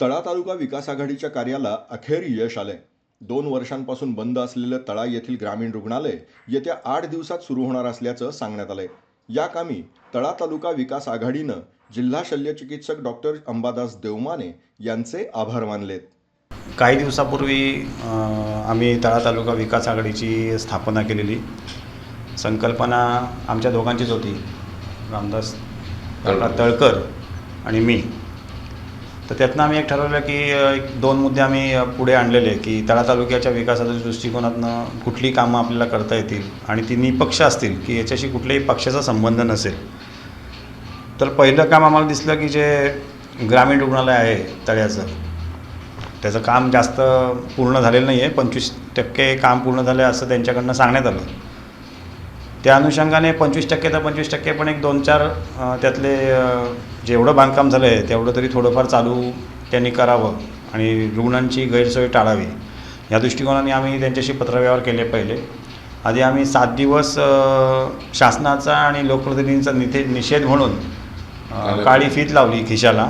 तळा तालुका विकास आघाडीच्या कार्याला अखेर यश आलंय. दोन वर्षांपासून बंद असलेलं तळा येथील ग्रामीण रुग्णालय येत्या आठ दिवसात सुरू होणार असल्याचं सांगण्यात आलंय. या कामी तळा तालुका विकास आघाडीनं जिल्हा शल्यचिकित्सक डॉक्टर अंबादास देवमाने यांचे आभार मानलेत. काही दिवसापूर्वी आम्ही तळा तालुका विकास आघाडीची स्थापना केलेली. संकल्पना आमच्या दोघांचीच होती. रामदास तळकर आणि मी. तर त्यातनं आम्ही एक ठरवलं की एक दोन मुद्दे आम्ही पुढे आणलेले की तळा तालुक्याच्या विकासाच्या दृष्टिकोनातनं कुठली कामं आपल्याला करता येतील आणि ती निपक्ष असतील की याच्याशी कुठल्याही पक्षाचा संबंध नसेल. तर पहिलं काम आम्हाला दिसलं की जे ग्रामीण रुग्णालय आहे तळ्याचं त्याचं काम जास्त पूर्ण झालेलं नाही आहे पंचवीस टक्के काम पूर्ण झालं आहे असं त्यांच्याकडनं सांगण्यात आलं. त्या अनुषंगाने पंचवीस टक्के तर पंचवीस टक्के पण एक दोन चार त्यातले जेवढं बांधकाम झालं आहे तेवढं तरी थोडंफार चालू त्यांनी करावं आणि रुग्णांची गैरसोय टाळावी. या दृष्टिकोनाने आम्ही त्यांच्याशी पत्रव्यवहार केले पहिले. आधी आम्ही सात दिवस शासनाचा आणि लोकप्रतिनिधींचा निथे निषेध म्हणून काळी फीत लावली खिशाला.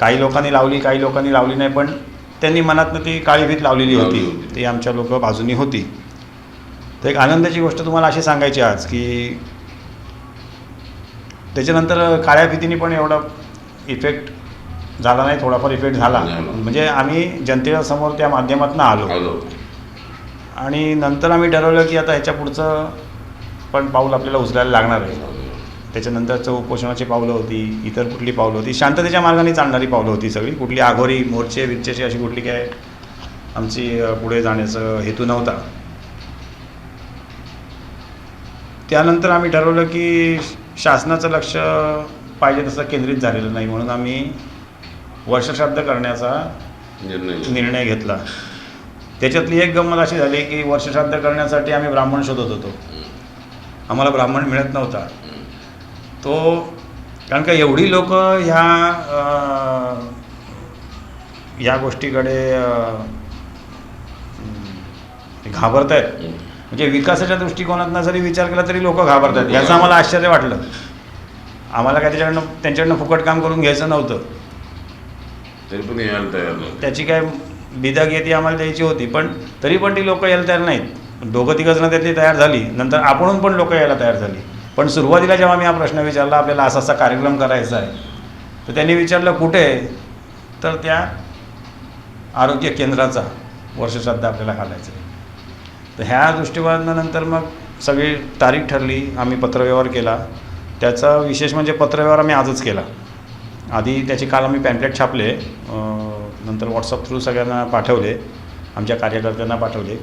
काही लोकांनी लावली काही लोकांनी लावली नाही पण त्यांनी मनातनं ती काळी भीत लावलेली लावली होती होती. ती आमच्या लोक बाजूनी होती. तर एक आनंदाची गोष्ट तुम्हाला अशी सांगायची आज की त्याच्यानंतर काळ्या भीतीने पण एवढा इफेक्ट झाला नाही थोडाफार इफेक्ट झाला. म्हणजे आम्ही जनतेच्या समोर त्या माध्यमातून आलो. आणि नंतर आम्ही ठरवलं की आता ह्याच्या पुढचं पण पाऊल आपल्याला उचलायला लागणार आहे. त्याच्यानंतरचं उपोषणाची पावलं होती इतर कुठली पावलं होती शांततेच्या मार्गाने चालणारी पावलं होती सगळी. कुठली आघोरी मोर्चे बिर्चेची अशी कुठली काय आमची पुढे जाण्याचं हेतू नव्हता. त्यानंतर आम्ही ठरवलं की शासनाचं लक्ष पाहिजे तसं केंद्रित झालेलं नाही म्हणून आम्ही वर्षश्राद्ध करण्याचा निर्णय निर्णय घेतला. त्याच्यातली एक गंमत अशी झाली की वर्षश्राद्ध करण्यासाठी आम्ही ब्राह्मण शोधत होतो. आम्हाला ब्राह्मण मिळत नव्हता. तो कारण का एवढी लोक ह्या या गोष्टीकडे घाबरत आहेत म्हणजे विकासाच्या दृष्टिकोनातनं जरी विचार केला तरी लोक घाबरत आहेत याचं आम्हाला आश्चर्य वाटलं. आम्हाला काय त्याच्याकडनं त्यांच्याकडनं फुकट काम करून घ्यायचं नव्हतं. तरी पण यायला तयार नव्हते. त्याची काय बिदाग येते आम्हाला द्यायची होती पण तरी पण ती लोक यायला तयार नाहीत. दोघं तिघं जण त्यातली तयार झाली नंतर आपणहून पण लोक यायला तयार झाली. पण सुरुवातीला जेव्हा मी हा प्रश्न विचारला आपल्याला असा असा कार्यक्रम करायचा आहे तर त्यांनी विचारलं कुठे तर त्या आरोग्य केंद्राचा वर्षश्राद्ध आपल्याला घालायचं आहे. तर ह्या दृष्टिकोनानंतर मग सगळी तारीख ठरली आम्ही पत्रव्यवहार केला. त्याचा विशेष म्हणजे पत्रव्यवहार आम्ही आजच केला. आधी त्याचे काल आम्ही पॅम्पलेट छापले नंतर व्हॉट्सअप थ्रू सगळ्यांना पाठवले आमच्या कार्यकर्त्यांना पाठवले.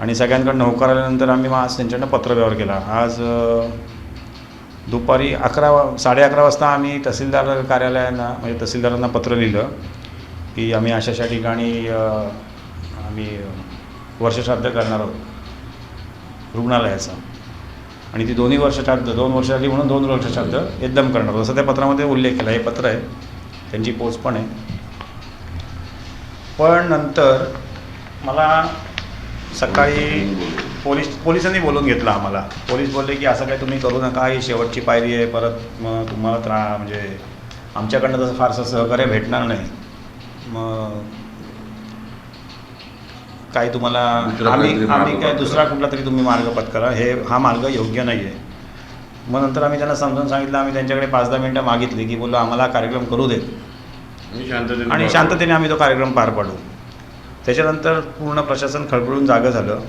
आणि सगळ्यांकडनं होकार आल्यानंतर आम्ही मग आज त्यांच्याकडनं पत्रव्यवहार केला. आज दुपारी अकरा वा साडे अकरा वाजता आम्ही तहसीलदार कार्यालयांना म्हणजे तहसीलदारांना पत्र लिहिलं की आम्ही अशा अशा ठिकाणी आम्ही वर्षश्राद्ध करणार आहोत. रुग्णालयाचं. आणि ती दोन्ही वर्षश्राद्ध दोन वर्ष आली म्हणून दोन वर्षश्राद्ध एकदम करणार असं त्या पत्रामध्ये उल्लेख केला हे पत्र आहे. त्यांची पोच पण आहे. पण नंतर मला सकाळी पोलीस पोलिसांनी बोलून घेतलं आम्हाला. पोलीस बोलले की असं काही तुम्ही करू नका ही शेवटची पायरी आहे. परत मग तुम्हाला त्रा म्हणजे आमच्याकडनं तसं फारसं सहकार्य भेटणार नाही. मग काय तुम्हाला दुसरा आम्ही काहीतरी मार्ग आम्ही काय. दुसरा कुठला तरी तुम्ही मार्ग पत्करा. हे हा मार्ग योग्य नाही आहे मग नंतर आम्ही त्यांना समजावून सांगितलं आम्ही त्यांच्याकडे पाच दहा मिनटं मागितली की बोललो आम्हाला हा कार्यक्रम करू देत आणि शांततेने आणि शांततेने आम्ही तो कार्यक्रम पार पाडू. त्याच्यानंतर पूर्ण प्रशासन खळबळून जागं झालं.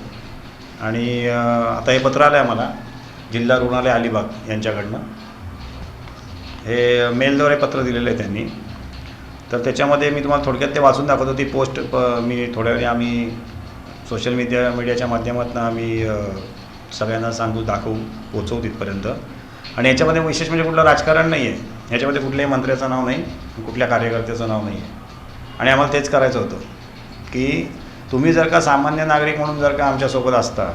आणि अं, आता हे पत्र आलं आहे आम्हाला जिल्हा रुग्णालय अलिबाग यांच्याकडनं. हे मेलद्वारे पत्र दिलेलं आहे त्यांनी. तर त्याच्यामध्ये मी तुम्हाला थोडक्यात ते वाचून दाखवतो. ती पोस्ट प मी थोड्या वेळी आम्ही सोशल मीडिया मीडियाच्या माध्यमातून आम्ही सगळ्यांना सांगू दाखवू पोचवू तिथपर्यंत. आणि याच्यामध्ये विशेष म्हणजे कुठलं राजकारण नाही आहे याच्यामध्ये कुठल्याही मंत्र्याचं नाव नाही कुठल्या कार्यकर्त्याचं नाव नाही आहे आणि आम्हाला तेच करायचं होतं की तुम्ही जर का सामान्य नागरिक म्हणून जर का आमच्यासोबत असता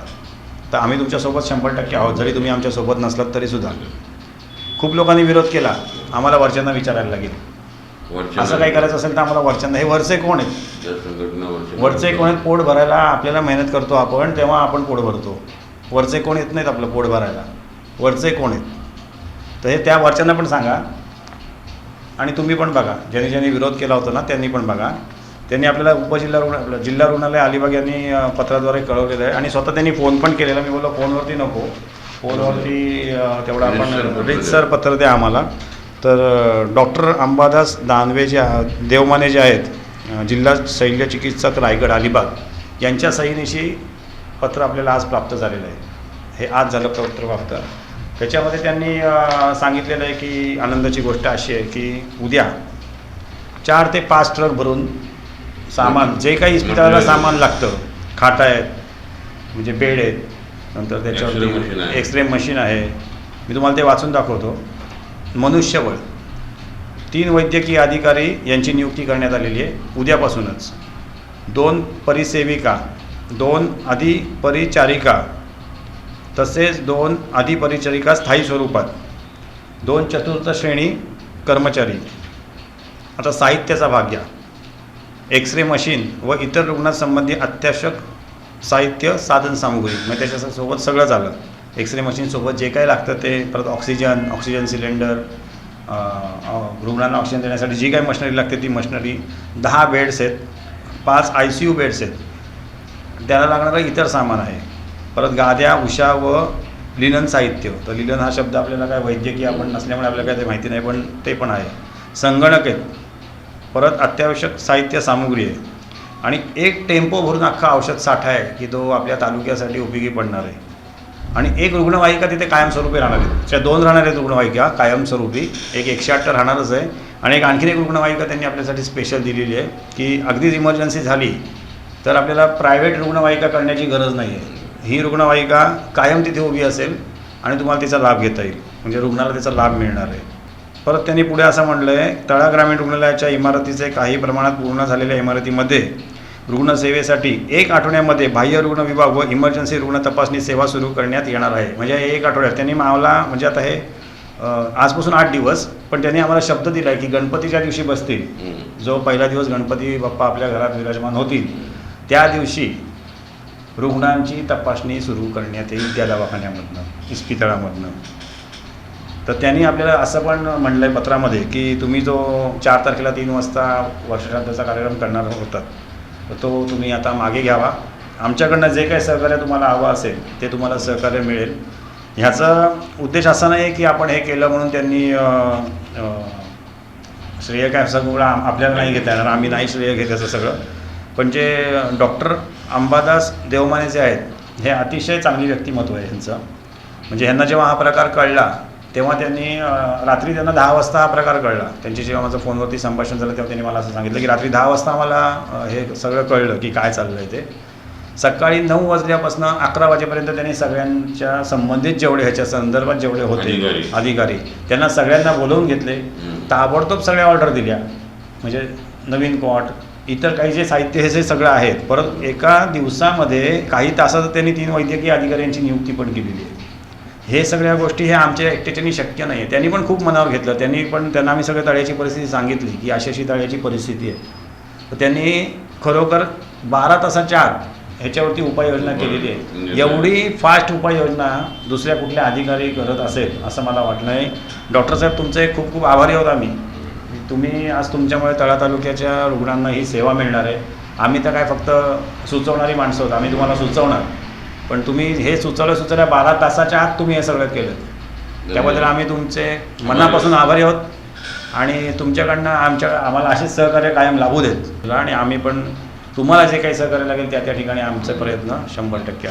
तर आम्ही तुमच्यासोबत शंभर टक्के आहोत. जरी तुम्ही आमच्यासोबत नसलात तरीसुद्धा खूप लोकांनी विरोध केला आम्हाला वरच्यांना विचारायला लागेल. असं काही करायचं असेल तर आम्हाला वरच्यांना हे वरचे कोण आहेत? वरचे कोण आहेत पोट भरायला आपल्याला मेहनत करतो आपण तेव्हा आपण पोट भरतो. वरचे कोण येत नाहीत आपलं पोट भरायला. वरचे कोण आहेत? तर हे त्या वरच्यांना पण सांगा. आणि तुम्ही पण बघा. ज्यांनी ज्यांनी विरोध केला होता ना त्यांनी पण बघा. त्यांनी आपल्याला उपजिल्हा रुग्ण आपलं जिल्हा रुग्णालय अलिबाग यांनी पत्राद्वारे कळवलेलं आहे. आणि स्वतः त्यांनी फोन पण केलेला. मी बोललो फोनवरती नको. फोनवरती तेवढं आपण रीतसर पत्र द्या. आम्हाला. तर डॉक्टर अंबादास दानवे जे देवमाने जे आहेत जिल्हा शैल्य चिकित्सक रायगड अलिबाग यांच्या सहीनिशी पत्र आपल्याला आज प्राप्त झालेलं आहे. हे आज झालं पत्र प्राप्त. त्याच्यामध्ये त्यांनी सांगितलेलं आहे की आनंदाची गोष्ट अशी आहे की उद्या चार ते पाच ट्रक भरून सामान जे काही इस्पितळाला सामान लागतं खाटा आहेत म्हणजे बेड आहेत नंतर त्याच्यावर आहे. एक्स रे मशीन आहे. मी तुम्हाला ते वाचून दाखवतो. मनुष्यबळ. तीन वैद्यकीय अधिकारी यांची नियुक्ती करण्यात आलेली आहे. उद्यापासूनच. दोन परिसेविका दोन अधिपरिचारिका तसेच दोन अधिपरिचारिका स्थायी स्वरूपात. दोन चतुर्थ श्रेणी कर्मचारी. आता साहित्याचा भाग घ्या. एक्स रे मशीन व इतर रुग्णांसंबंधी अत्यावश्यक साहित्य साधन सामुग्री. म्हणजे त्याच्यासोबत सगळं झालं. एक्स रे मशीनसोबत जे काही लागतं ते परत ऑक्सिजन ऑक्सिजन सिलेंडर रुग्णांना ऑक्सिजन देण्यासाठी जी काही मशिनरी लागते ती मशिनरी दहा बेड्स आहेत पाच आय सी यू बेड्स आहेत. त्याला लागणारं इतर सामान आहे. परत गाद्या उषा व लिनन साहित्य. तर लिनन हा शब्द आपल्याला काय वैद्यकीय आपण नसल्यामुळे आपल्याला काय ते माहिती नाही पण ते पण आहे. संगणक आहेत. परत अत्यावश्यक साहित्य सामुग्री आहे. आणि एक टेम्पो भरून अख्खा औषध साठा आहे की तो आपल्या तालुक्यासाठी उपयोगी पडणार आहे. आणि एक रुग्णवाहिका तिथे कायमस्वरूपी राहणार आहे. त्या दोन राहणार आहेत रुग्णवाहिका कायमस्वरूपी. एक एकशे आठ तर राहणारच आहे. आणि एक आणखीन एक रुग्णवाहिका त्यांनी आपल्यासाठी स्पेशल दिलेली आहे की अगदीच इमर्जन्सी झाली तर आपल्याला प्रायव्हेट रुग्णवाहिका करण्याची गरज नाही आहे ही रुग्णवाहिका कायम तिथे उभी असेल आणि तुम्हाला तिचा लाभ घेता येईल. म्हणजे रुग्णाला त्याचा लाभ मिळणार आहे. परत त्यांनी पुढे असं म्हणलं आहे तळा ग्रामीण रुग्णालयाच्या इमारतीचे काही प्रमाणात पूर्ण झालेल्या इमारतीमध्ये रुग्णसेवेसाठी एक आठवड्यामध्ये बाह्य रुग्ण विभाग व इमर्जन्सी रुग्ण तपासणी सेवा सुरू करण्यात येणार आहे. म्हणजे एक आठवड्यात. त्यांनी आम्हाला म्हणजे आता हे आजपासून आठ दिवस पण त्यांनी आम्हाला शब्द दिला आहे की गणपतीच्या दिवशी बसतील. जो पहिला दिवस गणपती बाप्पा आपल्या घरात विराजमान होतील त्या दिवशी रुग्णांची तपासणी सुरू करण्यात येईल त्या दवाखान्यामधनं इस्पितळामधनं. तर त्यांनी आपल्याला असं पण म्हणलं आहे पत्रामध्ये की तुम्ही जो चार तारखेला तीन वाजता वर्षश्राद्धाचा कार्यक्रम करणार होतात तो तुम्ही आता मागे घ्यावा. आमच्याकडनं जे काही सहकार्य तुम्हाला हवं असेल ते तुम्हाला सहकार्य मिळेल. ह्याचा उद्देश असा नाही की आपण हे केलं म्हणून त्यांनी श्रेय काय सगळं आपल्याला नाही घेता येणार. आम्ही नाही श्रेय घेत असं सगळं. पण जे डॉक्टर अंबादास देवमाने जे आहेत हे अतिशय चांगली व्यक्तिमत्व आहे ह्यांचं. म्हणजे ह्यांना जेव्हा हा प्रकार कळला तेव्हा त्यांनी रात्री त्यांना दहा वाजता हा प्रकार कळला. त्यांची जेव्हा माझं फोनवरती संभाषण झालं तेव्हा त्यांनी मला असं सांगितलं की रात्री दहा वाजता मला हे सगळं कळलं की काय चाललं आहे ते. सकाळी नऊ वाजल्यापासून अकरा वाजेपर्यंत त्यांनी सगळ्यांच्या संबंधित जेवढे ह्याच्या संदर्भात जेवढे होते अधिकारी. त्यांना सगळ्यांना बोलवून घेतले. ताबडतोब सगळ्या ऑर्डर दिल्या. म्हणजे नवीन कॉट इतर काही जे साहित्य हे जे सगळं आहेत परत एका दिवसामध्ये काही तासात त्यांनी तीन वैद्यकीय अधिकाऱ्यांची नियुक्ती पण केलेली आहे. हे सगळ्या गोष्टी हे आमच्या एकट्याच्यानी शक्य नाही आहे त्यांनी पण खूप मनावर घेतलं. त्यांनी पण त्यांना आम्ही सगळ्या तळ्याची परिस्थिती सांगितली की अशी अशी तळ्याची परिस्थिती आहे. तर त्यांनी खरोखर बारा तासाच्या आत ह्याच्यावरती उपाययोजना केलेली आहे. एवढी फास्ट उपाययोजना दुसऱ्या कुठल्या अधिकारी करत असेल असं मला वाटलं नाही डॉक्टर साहेब तुमचे खूप खूप आभारी आहोत आम्ही. तुम्ही आज तुमच्यामुळे तळा तालुक्याच्या रुग्णांना ही सेवा मिळणार आहे. आम्ही तर काय फक्त सुचवणारी माणसं आहोत. आम्ही तुम्हाला सुचवणार. पण तुम्ही हे सुचवल्या सुचवल्या बारा तासाच्या आत तुम्ही हे सगळं केलं. त्याबद्दल आम्ही तुमचे मनापासून आभारी आहोत. आणि तुमच्याकडनं आमच्या आम्हाला असेच सहकार्य कायम लाभू देत. आणि आम्ही पण तुम्हाला जे काही सहकार्य लागेल त्या त्या ठिकाणी आमचे प्रयत्न शंभर टक्के